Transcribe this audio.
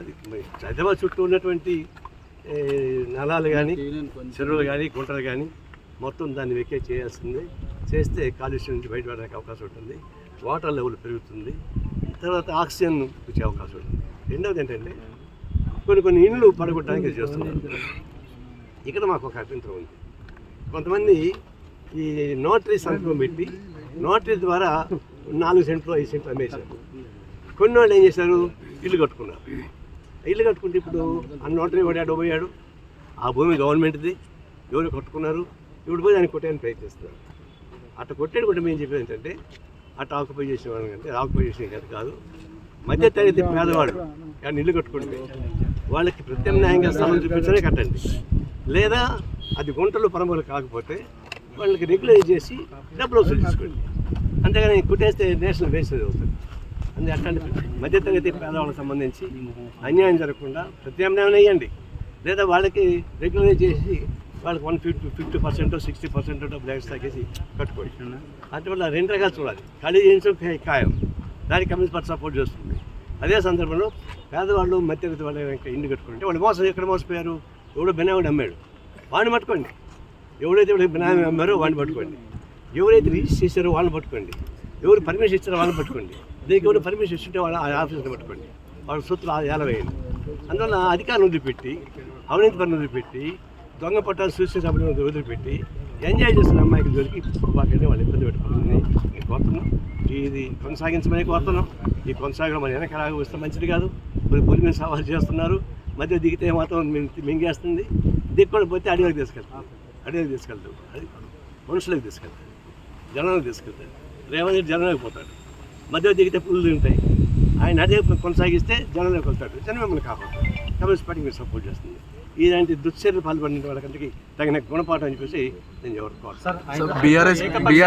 అది. హైదరాబాద్ చుట్టూ ఉన్నటువంటి నలాలు కానీ చెరువులు కానీ గుంటలు కానీ మొత్తం దాన్ని వెక్కే చేయాల్సింది. చేస్తే కాలుష్యం నుంచి బయటపడడానికి అవకాశం ఉంటుంది. వాటర్ లెవెల్ పెరుగుతుంది. తర్వాత ఆక్సిజన్ వచ్చే అవకాశం ఉంటుంది. రెండవది ఏంటంటే కొన్ని కొన్ని ఇండ్లు పడగొట్టడానికి చేస్తున్నారు. ఇక్కడ మాకు ఒక అభ్యంతరం ఉంది. కొంతమంది ఈ నోటరీ సంతకం పెట్టి నోటరీ ద్వారా నాలుగు సెంట్లు ఐదు సెంట్లు అమ్మేశారు. కొన్ని వాళ్ళు ఏం చేశారు? ఇల్లు కట్టుకున్నారు. ఇల్లు కట్టుకుంటే ఇప్పుడు ఆ నోటరీ వాడు పోయాడు. ఆ భూమి గవర్నమెంట్ది. ఎవరు కట్టుకున్నారు? ఇప్పుడు పోయి దాన్ని కొట్టేయడానికి ప్రయత్నిస్తున్నారు. అట్లా కొట్టేది కూడా మేము చెప్పేది ఏంటంటే అట్లా ఆక్యుపై చేసిన అంటే ఆక్యుపై చేసే కదా కాదు. మధ్య తరగతి పేదవాడు కానీ ఇల్లు కట్టుకుంటే వాళ్ళకి ప్రత్యామ్నాయంగా స్థలం చూపించనే కట్టండి. లేదా అది గుంటలు పరమలు కాకపోతే వాళ్ళకి రెగ్యులైజ్ చేసి డబ్బులు వసూలు తీసుకోండి అంతేగాని కుట్టేస్తే నేషనల్ వేసేది అవుతుంది. అందుకే అట్లాంటి మధ్యతరగతి పేదవాళ్ళకి సంబంధించి అన్యాయం జరగకుండా ప్రత్యామ్నాయం వేయండి లేదా వాళ్ళకి రెగ్యులరైజ్ చేసి వాళ్ళకి one fifty fifty percent sixty percent blocks తగ్గేసి కట్టుకోవచ్చు కట్టుకోండి. రెండు రకాలు చూడాలి. ఖాళీ చేయించడం ఖాయం. దానికి కమ్యూనిస్ట్ పార్టీ సపోర్ట్ చేస్తుంది. అదే సందర్భంలో పేదవాళ్ళు మధ్యతరగతి వాళ్ళు ఇంకా ఇంటి కట్టుకుంటే వాళ్ళు మోసం ఎక్కడ మోసపోయారు? ఎవడో బెనామిడి అమ్మాడు. వాడిని పట్టుకోండి. ఎవరైతే ఎవరైతే బినామీ అమ్మారో వాడిని పట్టుకోండి. ఎవరైతే రిజిస్టర్ చేశారో వాళ్ళని పట్టుకోండి. ఎవరు పర్మిషన్ ఇచ్చారో వాళ్ళని పట్టుకోండి. దీనికి ఏమైనా పర్మిషన్ ఇస్తుంటే వాళ్ళ ఆ ఆఫీస్ని వాళ్ళ సూత్రం ఏల వేయండి. అందువల్ల అధికారులు వదిలిపెట్టి అవినీతి పనులు వదిలిపెట్టి దొంగ పట్టాలు సూసైడ్ సభలు వదిలిపెట్టి ఎంజాయ్ చేస్తున్న అమ్మాయికి దొరికి బాగా వాళ్ళు ఇబ్బంది పెట్టుకుంటుంది. ఈ కోరుతున్నాం. ఇది కొనసాగించమని కోరుతున్నాం. ఈ కొనసాగడం మన వెనక వస్తే మంచిది కాదు. మరి పొలి మీద సవాలు చేస్తున్నారు. మధ్య దిగితే మాత్రం మింగేస్తుంది. దిక్కుని పోతే అడవికి తీసుకెళ్తాం అడవికి తీసుకెళ్తాం అది మనుషులకు తీసుకెళ్తాడు జనాలకు తీసుకెళ్తాడు రేవంత్ జనాలకు పోతాడు. మధ్య దిగితే పుల్లు తింటాయి. ఆయన అదే కొనసాగిస్తే జనంలోకి వెళ్తాడు జనం మిమ్మల్ని కాపాడు. కమ్యూనిస్ట్ పార్టీ మీరు సపోర్ట్ చేస్తుంది. ఇలాంటి దుశ్చర్యలు పాల్పడిన వాళ్ళకంటే తగిన గుణపాఠం అని చెప్పేసి నేను ఎవరు